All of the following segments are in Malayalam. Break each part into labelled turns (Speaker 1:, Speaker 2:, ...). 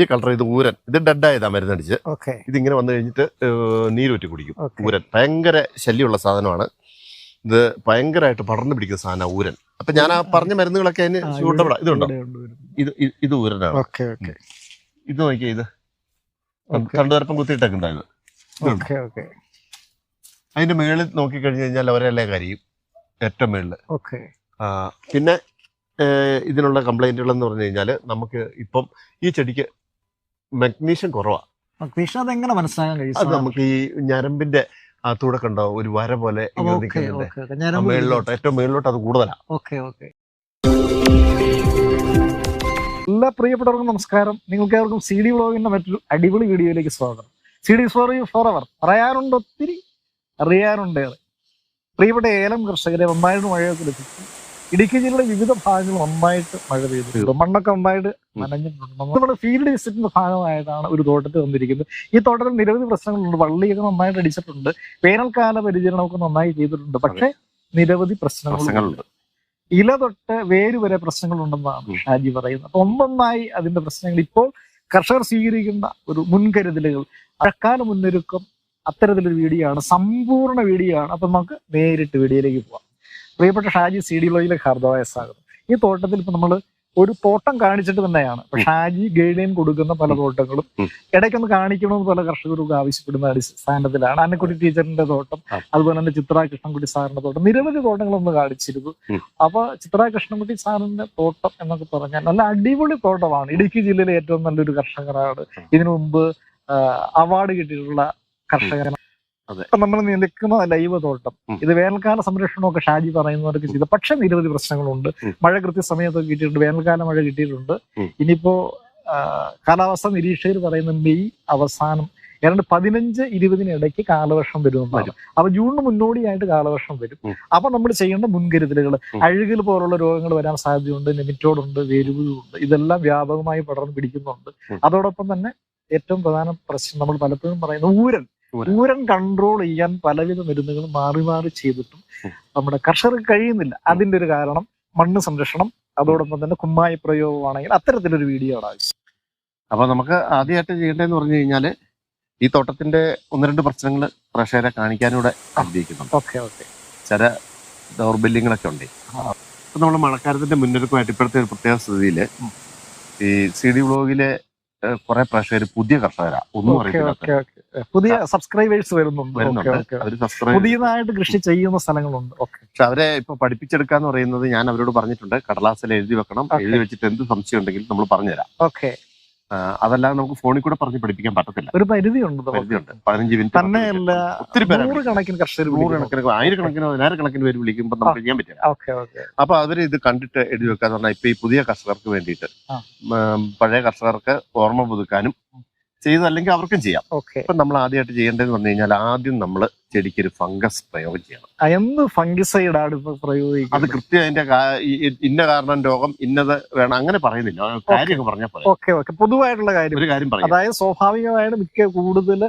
Speaker 1: ഈ കളർ ഇത് ഊരൻ. ഇത് ഡെഡായതാ മരുന്നടിച്ച്
Speaker 2: ഓക്കെ
Speaker 1: ഇതിങ്ങനെ വന്നു കഴിഞ്ഞിട്ട് നീരൂറ്റി കുടിക്കും. ഊരൻ. ഭയങ്കര ശല്യമുള്ള സാധനമാണ്. ഇത് ഭയങ്കരമായിട്ട് പടർന്നു പിടിക്കുന്ന സാധനം ഊരൻ. അപ്പൊ ഞാൻ ആ പറഞ്ഞ മരുന്നുകളൊക്കെ അതിന് ഇതുണ്ടോ? ഇത് ഇത് ഊരനാണ്. ഇത് നോക്കിയേ ഇത്. കണ്ടുതരപ്പം കുത്തിയിട്ടേക്കുണ്ടായത്
Speaker 2: ഓക്കെ ഓക്കെ
Speaker 1: അതിന്റെ മേളിൽ നോക്കിക്കഴിഞ്ഞു കഴിഞ്ഞാൽ ഒരല്ലേ കരിയും. ഏറ്റവും മേളിൽ
Speaker 2: ഓക്കെ
Speaker 1: പിന്നെ ഇതിനുള്ള കംപ്ലൈന്റുകൾ എന്ന് പറഞ്ഞു കഴിഞ്ഞാൽ നമുക്ക് ഇപ്പം ഈ ചെടിക്ക് മഗ്നീഷ്യം കുറവാണ്
Speaker 2: മഗ്നീഷ്യം അതെങ്ങനെ മനസ്സിലാക്കാൻ കഴിയും
Speaker 1: അത് നമുക്ക് ഈ ഞരമ്പിന്റെ അകത്തൂടെ കണ്ടോ ഒരു വര പോലെ മേളിലോട്ട് ഏറ്റവും മേളിലോട്ട് അത് കൂടുതലാണ്
Speaker 2: ഓക്കെ ഓക്കെ. എല്ലാ പ്രിയപ്പെട്ടവർക്കും നമസ്കാരം. നിങ്ങൾക്ക് ഏവർക്കും സി ഡി വ്ളോഗിന്റെ മറ്റൊരു അടിപൊളി വീഡിയോയിലേക്ക് സ്വാഗതം. C D four U four അവർ പറയാനുണ്ട് ഒത്തിരി അറിയാനുണ്ടേറെ. പ്രിയപ്പെട്ട ഏലം കർഷകരെ വമ്പായിരുന്നു മഴയൊക്കെ ലഭിച്ചു ഇടുക്കി ജില്ലയുടെ വിവിധ ഭാഗങ്ങൾ നന്നായിട്ട് മഴ പെയ്തിട്ടുണ്ട്. മണ്ണൊക്കെ നന്നായിട്ട് നനഞ്ഞിട്ടുണ്ട് നമ്മുടെ ഫീൽഡ് വിസിറ്റിന്റെ ഭാഗമായിട്ടാണ് ഒരു തോട്ടത്തിൽ വന്നിരിക്കുന്നത്. ഈ തോട്ടത്തിൽ നിരവധി പ്രശ്നങ്ങളുണ്ട്. വള്ളിയൊക്കെ നന്നായിട്ട് അടിച്ചിട്ടുണ്ട്. വേനൽക്കാല പരിചരണമൊക്കെ നന്നായി ചെയ്തിട്ടുണ്ട്. പക്ഷേ നിരവധി പ്രശ്നങ്ങളുണ്ട്. ഇല തൊട്ട് വേര് വരെ പ്രശ്നങ്ങളുണ്ടെന്നാണ്. ഷാജി പറയുന്നത്. അപ്പൊ ഒന്നൊന്നായി അതിന്റെ പ്രശ്നങ്ങൾ ഇപ്പോൾ കർഷകർ സ്വീകരിക്കുന്ന ഒരു മുൻകരുതലുകൾ. മഴക്കാല മുന്നൊരുക്കം അത്തരത്തിലൊരു വീഡിയോ ആണ് സമ്പൂർണ വീഡിയോ ആണ് അപ്പൊ നമുക്ക് നേരിട്ട് വീഡിയോയിലേക്ക് പോവാം. പ്രിയപ്പെട്ട ഷാജി സി ഡി ലോയിലെ ഹാർദവായ സ്വാഗതം ഈ തോട്ടത്തിൽ ഇപ്പൊ നമ്മൾ ഒരു തോട്ടം കാണിച്ചിട്ട് തന്നെയാണ്. ഷാജി ഗൈഡൈൻ കൊടുക്കുന്ന പല തോട്ടങ്ങളും. ഇടയ്ക്കൊന്ന് കാണിക്കണമെന്ന് പല കർഷകർക്ക് ആവശ്യപ്പെടുന്ന അടിസ്ഥാനത്തിലാണ് അന്നക്കുട്ടി ടീച്ചറിന്റെ തോട്ടം അതുപോലെ തന്നെ ചിത്ര കൃഷ്ണൻകുട്ടി സാറിന്റെ തോട്ടം നിരവധി തോട്ടങ്ങളൊന്ന് കാണിച്ചിരുന്നു. അപ്പൊ ചിത്ര കൃഷ്ണൻകുട്ടി സാറിന്റെ തോട്ടം എന്നൊക്കെ പറഞ്ഞാൽ നല്ല അടിപൊളി തോട്ടമാണ് ഇടുക്കി ജില്ലയിലെ ഏറ്റവും നല്ലൊരു കർഷകരാണ്. ഇതിനു മുമ്പ് അവാർഡ് കിട്ടിയിട്ടുള്ള കർഷകരാണ് നമ്മൾ നിൽക്കുന്ന ലൈവ് തോട്ടം ഇത് വേനൽക്കാല സംരക്ഷണമൊക്കെ ഷാജി പറയുന്നവർക്ക് ചെയ്ത പക്ഷെ നിരവധി പ്രശ്നങ്ങളുണ്ട്. മഴ കൃത്യസമയത്തൊക്കെ കിട്ടിയിട്ടുണ്ട് വേനൽക്കാല മഴ കിട്ടിയിട്ടുണ്ട്. ഇനിയിപ്പോ കാലാവസ്ഥ നിരീക്ഷകർ പറയുന്ന മെയ് അവസാനം ഏതാണ്ട് പതിനഞ്ച് ഇരുപതിന് ഇടയ്ക്ക് കാലവർഷം വരുമെന്നാണ്
Speaker 1: വരും.
Speaker 2: അപ്പൊ ജൂണിന് മുന്നോടിയായിട്ട് കാലവർഷം വരും. അപ്പൊ നമ്മൾ ചെയ്യേണ്ട മുൻകരുതലുകൾ. അഴുകൽ പോലുള്ള രോഗങ്ങൾ വരാൻ സാധ്യതയുണ്ട് നെമിറ്റോഡുണ്ട് വേരുകളുണ്ട് ഇതെല്ലാം വ്യാപകമായി പടർന്നു പിടിക്കുന്നുണ്ട് അതോടൊപ്പം തന്നെ ഏറ്റവും പ്രധാന പ്രശ്നം നമ്മൾ പലപ്പോഴും പറയുന്ന ഊരൻ
Speaker 1: ഊരൻ
Speaker 2: കൺട്രോൾ ചെയ്യാൻ പലവിധ മരുന്നുകൾ മാറി മാറി ചെയ്തിട്ടും നമ്മുടെ കർഷകർക്ക് കഴിയുന്നില്ല. അതിന്റെ ഒരു കാരണം മണ്ണ് സംരക്ഷണം അതോടൊപ്പം തന്നെ കുമ്മായി പ്രയോഗമാണെങ്കിൽ അത്തരത്തിലൊരു വീഡിയോ ആണ് ആവശ്യം.
Speaker 1: അപ്പൊ നമുക്ക് ആദ്യമായിട്ട് ചെയ്യേണ്ടതെന്ന് പറഞ്ഞു കഴിഞ്ഞാൽ ഈ തോട്ടത്തിന്റെ ഒന്ന് രണ്ട് പ്രശ്നങ്ങൾ പ്രേക്ഷകരെ കാണിക്കാനൂടെ ആഗ്രഹിക്കുന്നുണ്ട്
Speaker 2: ഓക്കെ ഓക്കെ.
Speaker 1: ചില ദൗർബല്യങ്ങളൊക്കെ ഉണ്ട്. അപ്പൊ നമ്മൾ മഴക്കാലത്തിന്റെ മുന്നൊരുക്കമായിട്ട് ഇപ്പോഴത്തെ ഒരു പ്രത്യേക സ്ഥിതിയിൽ ഈ സി ഡി വ്ളോഗിലെ കുറെ പ്രേക്ഷകർ പുതിയ കർഷകരാ. ഒന്നും അറിയില്ല
Speaker 2: പുതിയ സബ്സ്ക്രൈബേഴ്സ് വരുന്നുണ്ട്. പുതിയതായിട്ട് കൃഷി ചെയ്യുന്ന. സ്ഥലങ്ങളുണ്ട്.
Speaker 1: പക്ഷെ അവരെ ഇപ്പൊ പഠിപ്പിച്ചെടുക്കാന്ന് പറയുന്നത് ഞാൻ അവരോട് പറഞ്ഞിട്ടുണ്ട്. കടലാസിൽ എഴുതി വെക്കണം. എഴുതി വെച്ചിട്ട് എന്ത് സംശയം ഉണ്ടെങ്കിലും നമ്മൾ പറഞ്ഞുതരാം.
Speaker 2: ഓക്കെ.
Speaker 1: അതല്ലാതെ നമുക്ക് ഫോണിൽ കൂടെ പറഞ്ഞ് പഠിപ്പിക്കാൻ പറ്റത്തില്ല.
Speaker 2: ഒരു പരിധിയുണ്ട്.
Speaker 1: പരിധിയുണ്ട്. പതിനഞ്ച് മിനിറ്റ്
Speaker 2: തന്നെയല്ല
Speaker 1: ഒത്തിരി
Speaker 2: നൂറുകണക്കിന് കർഷകർ
Speaker 1: നൂറുകണക്കിന് ആയിരക്കണക്കിന് പതിനായിരക്കണക്കിന് പേര് വിളിക്കുമ്പോൾ നമുക്ക് ചെയ്യാൻ പറ്റില്ല. അപ്പൊ അവർ ഇത് കണ്ടിട്ട് എഴുതി വെക്കാന്ന് പറഞ്ഞാൽ ഇപ്പൊ ഈ പുതിയ കർഷകർക്ക് വേണ്ടിയിട്ട് പഴയ കർഷകർക്ക് ഓർമ്മ പുതുക്കാനും ചെയ്തല്ലെങ്കിൽ അവർക്കും ചെയ്യാം.
Speaker 2: ഓക്കെ.
Speaker 1: ഇപ്പൊ നമ്മൾ ആദ്യമായിട്ട് ചെയ്യേണ്ടതെന്ന് പറഞ്ഞു കഴിഞ്ഞാൽ ആദ്യം നമ്മൾ ചെടിക്ക് ഒരു ഫംഗസ് പ്രയോഗം ചെയ്യണം.
Speaker 2: എന്ത് ഫംഗിസൈഡ് ആണ് ഇപ്പൊ
Speaker 1: അത് കൃത്യം അതിന്റെ ഇന്ന കാരണം രോഗം ഇന്നത് വേണം അങ്ങനെ പറയുന്നില്ല. കാര്യമൊക്കെ പറഞ്ഞാൽ പോലെ
Speaker 2: ഓക്കെ ഓക്കെ. പൊതുവായിട്ടുള്ള കാര്യം.
Speaker 1: ഒരു കാര്യം പറയാം.
Speaker 2: അതായത് സ്വാഭാവികമായിട്ട് മിക്ക കൂടുതൽ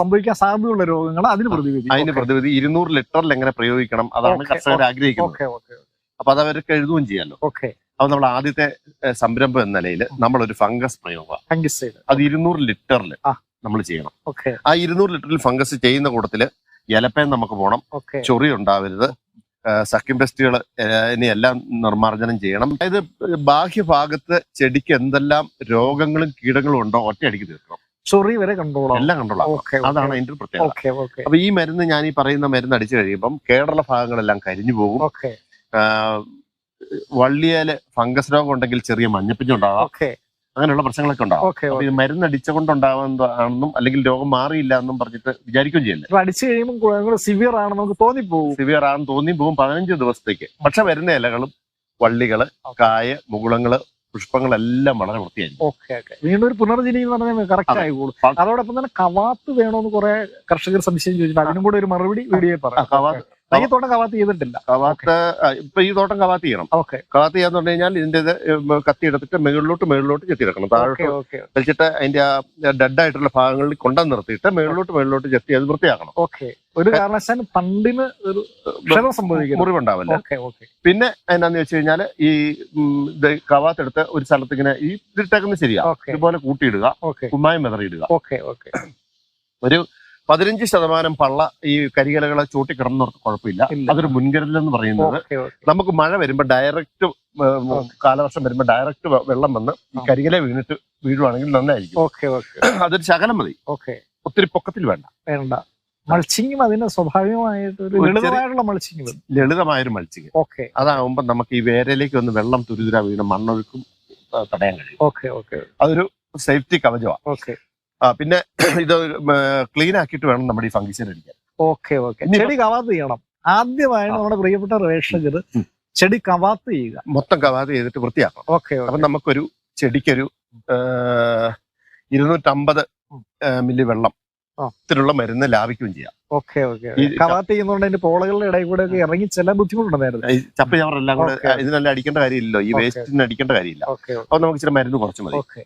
Speaker 2: സംഭവിക്കാൻ സാധ്യതയുള്ള രോഗങ്ങൾ അതിന് പ്രതിവിധി.
Speaker 1: അതിന് പ്രതിവിധി. ഇരുന്നൂറ് ലിറ്ററിൽ എങ്ങനെ പ്രയോഗിക്കണം അതാണ് കർഷകർ ആഗ്രഹിക്കുന്നത്. അപ്പൊ അത് അവർക്ക് എഴുതുകയും ചെയ്യാമല്ലോ
Speaker 2: ഓക്കെ.
Speaker 1: അപ്പൊ നമ്മൾ ആദ്യത്തെ സംരംഭം എന്ന നിലയിൽ നമ്മൾ ഒരു ഫംഗസ് പ്രയോഗം.
Speaker 2: ഫംഗിസൈഡ്
Speaker 1: അത് ഇരുന്നൂറ് ലിറ്ററിൽ നമ്മൾ ചെയ്യണം.
Speaker 2: ഓക്കെ.
Speaker 1: ആ ഇരുന്നൂറ് ലിറ്ററിൽ ഫംഗസ് ചെയ്യുന്ന കൂട്ടത്തിൽ ഇലപ്പേൻ നമുക്ക് പോകണം ചൊറി ഉണ്ടാവരുത്. സക്കിം പെസ്റ്റുകൾ ഇനി എല്ലാം നിർമ്മാർജനം ചെയ്യണം. അതായത് ബാഹ്യഭാഗത്ത് ചെടിക്ക് എന്തെല്ലാം രോഗങ്ങളും കീടങ്ങളും ഉണ്ടോ ഒറ്റയടിക്ക് തീർക്കണം.
Speaker 2: ചൊറി വരെ കൺട്രോൾ
Speaker 1: എല്ലാം കണ്ടോളാം അതാണ് അതിന്റെ പ്രത്യേകത. അപ്പൊ ഈ മരുന്ന് ഞാൻ ഈ പറയുന്ന മരുന്ന് അടിച്ചു കഴിയുമ്പം കേടുള്ള ഭാഗങ്ങളെല്ലാം കരിഞ്ഞു പോകും. വള്ളിയേൽ ഫംഗസ് രോഗം ഉണ്ടെങ്കിൽ ചെറിയ മഞ്ഞപ്പിഞ്ഞുണ്ടാവാം
Speaker 2: ഓക്കെ.
Speaker 1: അങ്ങനെയുള്ള പ്രശ്നങ്ങളൊക്കെ ഉണ്ടാവും. അപ്പൊ ഇത് മരുന്ന് അടിച്ചുകൊണ്ടുണ്ടാവുന്നതാണെന്നും അല്ലെങ്കിൽ രോഗം മാറിയില്ല എന്നും പറഞ്ഞിട്ട് വിചാരിക്കുകയും ചെയ്യല്ലേ?
Speaker 2: അടിച്ചു കഴിയുമ്പോൾ സിവിയർ ആണെന്ന് നമുക്ക് തോന്നിപ്പോകും
Speaker 1: സിവിയർ ആണെന്ന് തോന്നി പോകും പതിനഞ്ച് ദിവസത്തേക്ക്. പക്ഷെ വരുന്ന ഇലകളും വള്ളികൾ കായ മുകുളങ്ങൾ പുഷ്പങ്ങളെല്ലാം വളരെ വൃത്തിയായിരിക്കും.
Speaker 2: Okay okay. വീണ്ടും ഒരു കറക്റ്റ്. ആയിക്കോളും. അതോടൊപ്പം തന്നെ കവാത്ത് വേണമെന്ന് കുറെ കർഷകർ സംശയം ചോദിച്ചിട്ട് അതിനും കൂടെ ഒരു മറുപടി വീഡിയോ
Speaker 1: പറയാം. കവാത്ത്
Speaker 2: ഈ തോട്ടം കവാത്ത് ചെയ്തിട്ടില്ല.
Speaker 1: കവാത്ത് ഇപ്പൊ ഈ തോട്ടം കവാത്ത് ചെയ്യണം.
Speaker 2: ഓക്കെ.
Speaker 1: കവാത്ത് ചെയ്യാന്ന് പറഞ്ഞു കഴിഞ്ഞാൽ ഇതിന്റെ ഇത് കത്തി എടുത്തിട്ട് മുകളിലോട്ട് മുകളിലോട്ട് ചെത്തി വെക്കണം
Speaker 2: ഓക്കെ
Speaker 1: താഴോട്ട് വെച്ചിട്ട് അതിന്റെ ആ ഡെഡ് ആയിട്ടുള്ള ഭാഗങ്ങളിൽ കൊണ്ടു നിർത്തിയിട്ട് മുകളിലോട്ട് മുകളിലോട്ട് ചെത്തി അത് വൃത്തിയാക്കണം.
Speaker 2: ഓക്കെ. ഒരു കാരണവശാലും പണ്ടിന് ഒരു ക്ഷതം സംഭവിക്കുന്നു.
Speaker 1: മുറിവുണ്ടാവില്ല. പിന്നെ എന്നാന്ന് വെച്ച് കഴിഞ്ഞാൽ ഈ കവാത്തെടുത്ത് ഒരു സ്ഥലത്ത് ഇങ്ങനെ ഈ ഇതിട്ടേക്കുന്നത് ശരിയാ. ഇതുപോലെ കൂട്ടിയിടുക കുമ്മായം മെതറിയിടുക
Speaker 2: ഓക്കെ ഓക്കെ.
Speaker 1: ഒരു പതിനഞ്ച് ശതമാനം പള്ള ഈ കരികലകളെ ചൂട്ടിക്കിടന്നവർക്ക് കുഴപ്പമില്ല. അതൊരു മുൻകരുതൽ എന്ന് പറയുന്നത് നമുക്ക് മഴ വരുമ്പോൾ ഡയറക്റ്റ് കാലവർഷം വരുമ്പോൾ ഡയറക്റ്റ് വെള്ളം വന്ന് ഈ. കരികല വീണിട്ട് വീഴുവാണെങ്കിൽ നന്നായിരിക്കും.
Speaker 2: Okay okay.
Speaker 1: അതൊരു ശകലം മതി.
Speaker 2: ഓക്കെ.
Speaker 1: ഒത്തിരി പൊക്കത്തിൽ വേണ്ട.
Speaker 2: വേണ്ട. മൾച്ചിങ്ങും അതിന് സ്വാഭാവികമായിട്ട് ലളിതമായിട്ടുള്ള മൾച്ചിങ്
Speaker 1: ലളിതമായൊരു മത്സ്യം
Speaker 2: ഓക്കെ.
Speaker 1: അതാവുമ്പോ നമുക്ക് ഈ വേരയിലേക്ക് ഒന്ന് വെള്ളം തുരുതുര വീണ് മണ്ണൊഴുക്കും തടയാൻ കഴിയും.
Speaker 2: Okay okay.
Speaker 1: അതൊരു സേഫ്റ്റി കവചമാണ്
Speaker 2: ഓക്കെ.
Speaker 1: പിന്നെ ഇത് ക്ലീൻ ആക്കിയിട്ട് വേണം നമ്മുടെ ഈ ഫംഗിസൈഡ് അടിക്കാൻ.
Speaker 2: Okay okay. ചെടി കവാത്ത് ചെയ്യണം. ആദ്യമായി
Speaker 1: ആ.
Speaker 2: നമ്മുടെ പ്രിയപ്പെട്ട പ്രേക്ഷകർ ചെടി കവാത്ത് ചെയ്യുക.
Speaker 1: മൊത്തം കവാത്ത് ചെയ്തിട്ട് വൃത്തിയാക്കണം.
Speaker 2: ഓക്കെ
Speaker 1: അപ്പൊ നമുക്കൊരു ചെടിക്കൊരു ഇരുന്നൂറ്റമ്പത് മില്ലി വെള്ളം. ത്തിലുള്ള മരുന്ന് ലാഭിക്കുകയും ചെയ്യാം.
Speaker 2: ഓക്കെ ഓക്കെ
Speaker 1: ഈ
Speaker 2: കവാത്ത് ചെയ്യുന്നതുകൊണ്ട് അതിന്റെ പോളകളുടെ ഇടയിൽ കൂടെ ഒക്കെ ഇറങ്ങി ചില ബുദ്ധിമുട്ടുണ്ടായിരുന്നു
Speaker 1: ചപ്പ ചവറെല്ലാം കൂടെ. ഇതിനെല്ലാം അടിക്കേണ്ട കാര്യമില്ലല്ലോ. ഈ. വേസ്റ്റിന് അടിക്കേണ്ട കാര്യമില്ല. അപ്പൊ നമുക്ക് ഇച്ചിരി മരുന്ന് കുറച്ച് മതി.
Speaker 2: ഓക്കെ.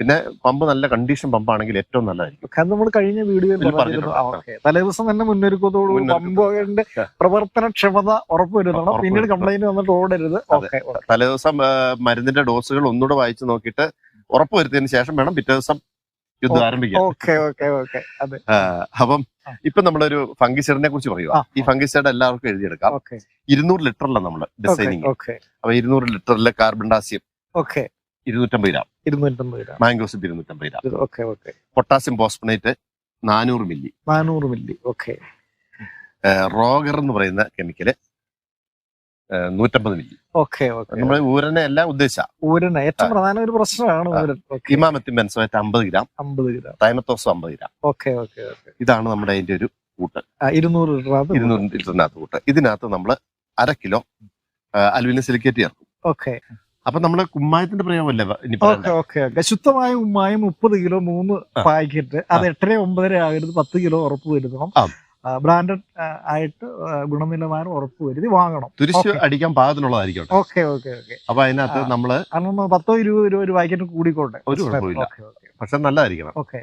Speaker 1: പിന്നെ പമ്പ് നല്ല കണ്ടീഷൻ പമ്പാണെങ്കിൽ ഏറ്റവും നല്ലതായിരിക്കും.
Speaker 2: നമ്മൾ കഴിഞ്ഞ വീഡിയോയിൽ പറഞ്ഞിരുന്നു. ഓക്കെ. തലേദിവസം തന്നെ മുന്നൊരുക്കത്തോടു.
Speaker 1: പമ്പിന്റെ.
Speaker 2: പ്രവർത്തനക്ഷമത ഉറപ്പുവരുത്തണം.
Speaker 1: ഉറപ്പ്
Speaker 2: പിന്നീട് കംപ്ലൈന്റ് വന്നിട്ട് ഓടരുത്. ഓക്കെ
Speaker 1: തലേദിവസം മരുന്നിന്റെ ഡോസുകൾ ഒന്നുകൂടെ വായിച്ചു നോക്കിയിട്ട് ഉറപ്പുവരുത്തിയതിനു ശേഷം വേണം പിറ്റേ ദിവസം യുദ്ധം ആരംഭിക്കും
Speaker 2: ഓക്കെ ഓക്കെ ഓക്കെ. അതെ.
Speaker 1: ആ, അപ്പം. ഇപ്പൊ നമ്മളൊരു ഫംഗിസൈഡിനെ കുറിച്ച് പറയുക ഈ ഫംഗിസൈഡ് എല്ലാവർക്കും എഴുതിയെടുക്കാം. ഇരുന്നൂറ് ലിറ്ററിലാണ് നമ്മൾ ഡിസൈനിങ്
Speaker 2: ഓക്കെ.
Speaker 1: അപ്പൊ ഇരുന്നൂറ് ലിറ്ററിലെ കാർബൺ ഡാസ്യം.
Speaker 2: ഓക്കെ.
Speaker 1: ഇരുന്നൂറ്റമ്പത് ഗ്രാം.
Speaker 2: ഇരുന്നൂറ്റമ്പത് ഗ്രാം.
Speaker 1: മാംഗോസിപ്പ് ഇരുന്നൂറ്റമ്പത് gram.
Speaker 2: Okay okay.
Speaker 1: Potassium phosphonate നാനൂറ് മില്ലി.
Speaker 2: നാനൂറ് മില്ലി. ഓക്കെ.
Speaker 1: റോഗർ എന്ന് പറയുന്ന കെമിക്കൽ നൂറ്റമ്പത് മില്ലി.
Speaker 2: Okay okay.
Speaker 1: നമ്മൾ ഊരനെ എല്ലാം ഉദ്ദേശിച്ച.
Speaker 2: ഊരനെ ഏറ്റവും പ്രധാന ഒരു പ്രശ്നമാണ്
Speaker 1: ബെൻസോയറ്റ് അമ്പത് ഗ്രാം.
Speaker 2: അമ്പത് ഗ്രാം.
Speaker 1: തൈമത്തോസം അമ്പത് ഗ്രാം.
Speaker 2: Okay okay okay.
Speaker 1: ഇതാണ് നമ്മുടെ അതിന്റെ ഒരു കൂട്ട്.
Speaker 2: ഇരുന്നൂറ്
Speaker 1: ലിറ്ററിനകത്ത് കൂട്ട്. ഇതിനകത്ത് നമ്മൾ അര കിലോ അലുമിനിയം സിലിക്കേറ്റ് ചേർക്കും.
Speaker 2: ഓക്കെ.
Speaker 1: അപ്പൊ നമ്മുടെ കുമ്മായത്തിന്റെ പ്രയോഗമല്ലേ
Speaker 2: ശുദ്ധമായ ഉമ്മായും മുപ്പത് കിലോ മൂന്ന്. പാക്കറ്റ്. അത് എട്ടര ഒമ്പതര ആകരുത്. പത്ത് കിലോ ഉറപ്പ് വരുത്തണം. ബ്രാൻഡഡ് ആയിട്ട് ഗുണനിലവാരം ഉറപ്പ് വരുത്തി വാങ്ങണം.
Speaker 1: തുരിശ്. അടിക്കാൻ പാകത്തിനുള്ളതായിരിക്കും
Speaker 2: ഓക്കെ ഓക്കെ ഓക്കെ.
Speaker 1: അപ്പൊ അതിനകത്ത്.
Speaker 2: നമ്മൾ പത്തോ ഇരുപത് രൂപ ഒരു പാക്കറ്റ് കൂടിക്കോട്ടെ?
Speaker 1: ഒരു കുഴപ്പമില്ല. പക്ഷെ നല്ലതായിരിക്കണം.
Speaker 2: ഓക്കെ.